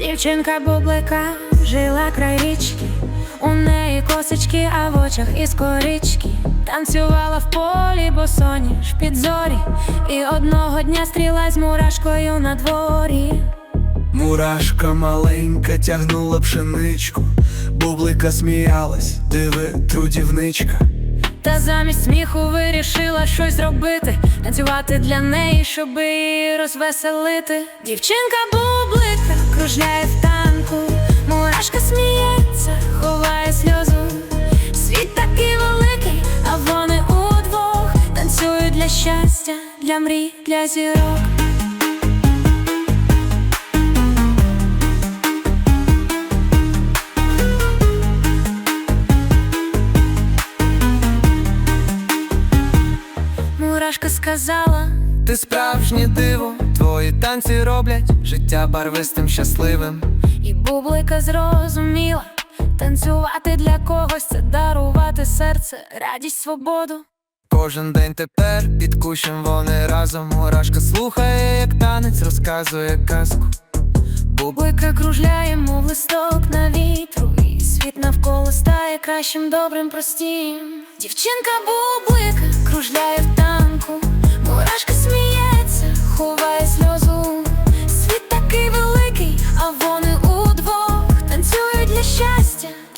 Дівчинка бублика жила край річки, у неї косички, а в очах із корички. Танцювала в полі, босоніж під зорі, і одного дня стрілась мурашкою на дворі. Мурашка маленька тягнула пшеничку, бублика сміялась, диви, трудівничка. Та замість сміху вирішила щось зробити, танцювати для неї, щоб її розвеселити. Дівчинка бублика кружляє в танку, мурашка сміється, ховає сльозу. Світ такий великий, а вони удвох танцюють для щастя, для мрій, для зірок. Мурашка сказала. Ти справжнє диво, твої танці роблять життя барвистим, щасливим. І бублика зрозуміла, танцювати для когось це дарувати серце, радість, свободу. Кожен день тепер під кущем вони разом. Мурашка слухає, як танець розказує казку. Бублика кружляє, мов листок на вітру, і світ навколо стає кращим, добрим, простім. Дівчинка бублика кружляє в танку, мурашка сміється,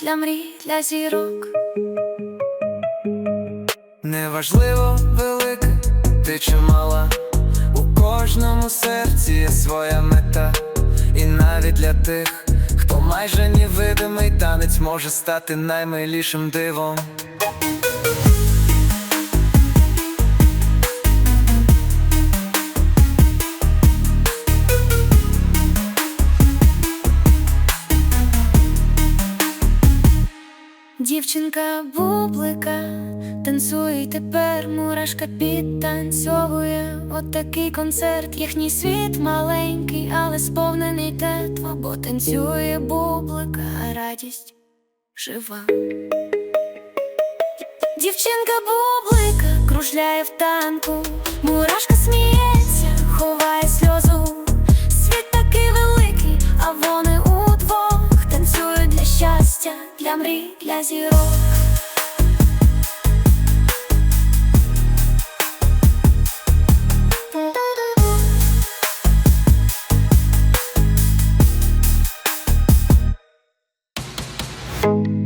для мрій, для зірок. Неважливо велика, ти чи мала, у кожному серці є своя мета. І навіть для тих, хто майже невидимий танець може стати наймилішим дивом. Дівчинка бублика танцює тепер, мурашка підтанцьовує. От такий концерт, їхній світ маленький, але сповнений тетва, бо танцює бублика, а радість жива. Дівчинка бублика кружляє в танку, мурашка для мрій, для зірок. Thank